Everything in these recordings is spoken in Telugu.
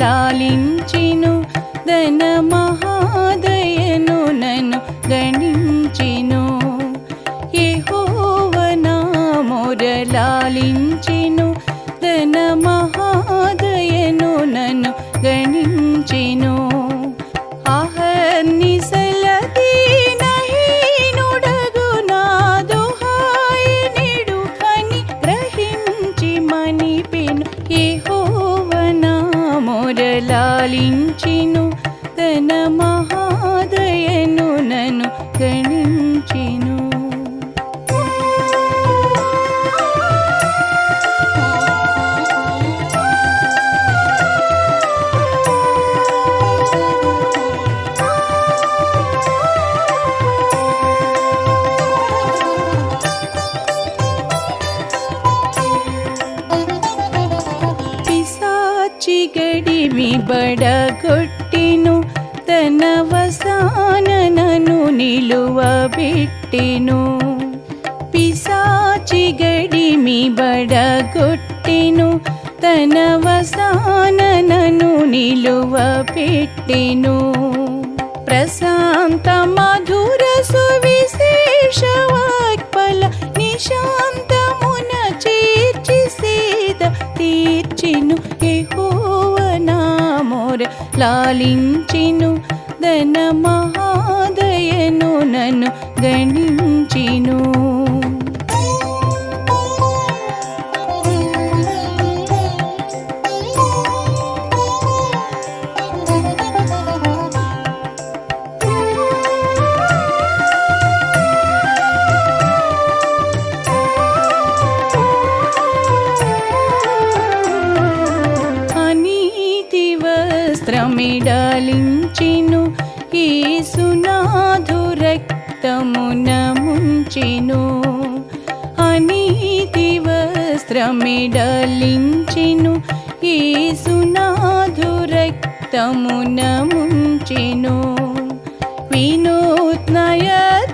लालिन् గడిమి బడగొట్టిను తన వసాననను నిలువబెట్టెను పిశాచి గడిమి బడగొట్టిను తన వసాననను లాలించిను ధన మహాదయను నన్ను గణించిను. వస్త్రమిడలించిను ఏసునాథు రక్తమున ముంచిను అనీతి వస్త్రమిడలించిను. ఏసునాథు రక్తమున ముంచిను వినూత్నయత్నమిదను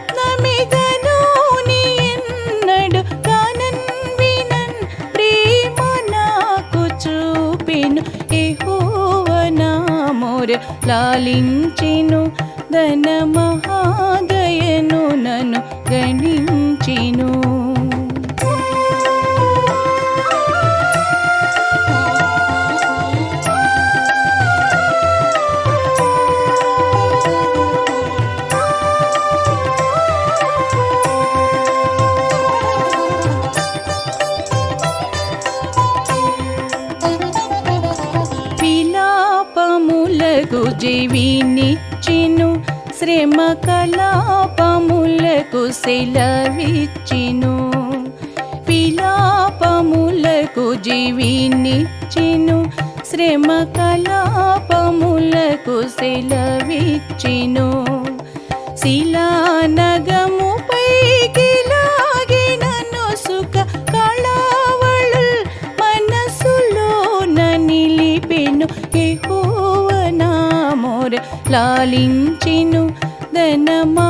మోర లాలించెను ధన మహాదయను నన్ను గణించెను. విలాపములకు జీవినిచ్చిను. శ్రమ కలాపములకు సెలవిచ్చిను. విలాపములకు జీవినిచ్చిను. శ్రమ కలాపములకు సెలవిచ్చిను. శిలానగ లాలించిను ధనమా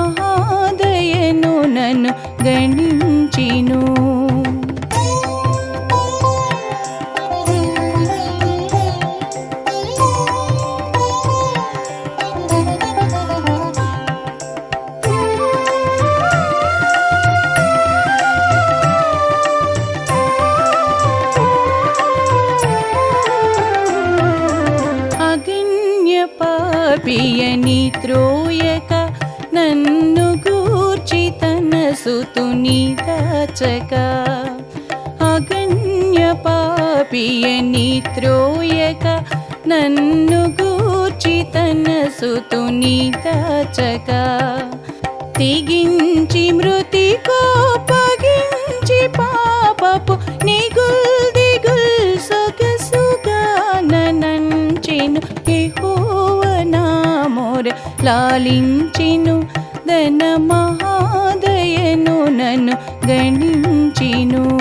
త్రోయక నన్ను గూర్చి తన సుతుని దాచక అగణ్య పాపియని త్రోయక నన్ను గూర్చి తన సుతుని దాచక తెగించి మృతి కోపగించి లాలించిను ధన మహాదయను నన్ను గణించిను.